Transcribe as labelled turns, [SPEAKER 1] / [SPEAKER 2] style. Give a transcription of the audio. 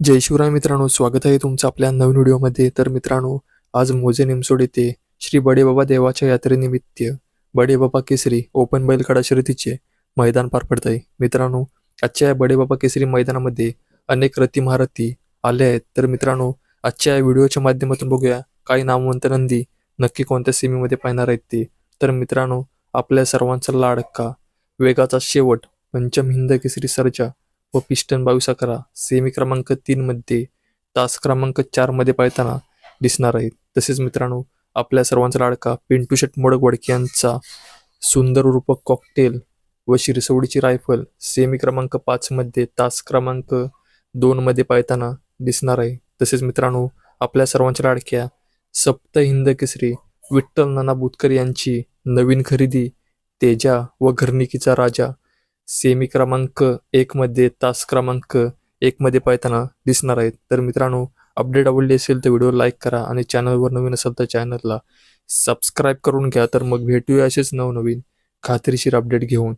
[SPEAKER 1] जय शिवराय मित्रांनो स्वागत आहे तुमचं आपल्या नवीन व्हिडिओमध्ये. तर मित्रांनो आज मोजे निमसोड येथे श्री बडेबाबा देवाच्या यात्रेनिमित्त बडेबाबा केसरी ओपन बैलगाडा शर्यतीचे मैदान पार पडत आहे. मित्रांनो आजच्या या बडेबाबा केसरी मैदानामध्ये अनेक रथी महारथी आले आहेत. तर मित्रांनो आजच्या या व्हिडिओच्या माध्यमातून बघूया काही नामवंत नंदी नक्की कोणत्या सीमेमध्ये पाहणार आहेत ते. तर मित्रांनो आपल्या सर्वांचा लाडका वेगाचा शेवट पंचम हिंद केसरी सरच्या व पिस्टन बावीस अकरा सेमी क्रमांक तीनमध्ये तास क्रमांक चारमध्ये पाळताना दिसणार आहेत. तसेच मित्रांनो आपल्या सर्वांचा लाडका पिंटू शेट मोडक वडके यांचा सुंदर रूपक कॉकटेल व शिरसवडीची रायफल सेमी क्रमांक पाचमध्ये तास क्रमांक दोनमध्ये पाळताना दिसणार आहे. तसेच मित्रांनो आपल्या सर्वांच्या लाडक्या सप्त हिंद केसरी विठ्ठल नाना बुतकर यांची नवीन खरेदी तेजा व घरनिकीचा राजा सेमी क्रमांक एक मध्ये तास क्रमांक एक मध्ये पाहताना दिसणार आहेत. तर मित्रांनो अपडेट आवडली असेल तर व्हिडिओ लाईक करा आणि चॅनलवर नवीन असेल तर चॅनलला सबस्क्राईब करून घ्या. तर मग भेटूया असेच नवनवीन खात्रीशीर अपडेट घेऊन.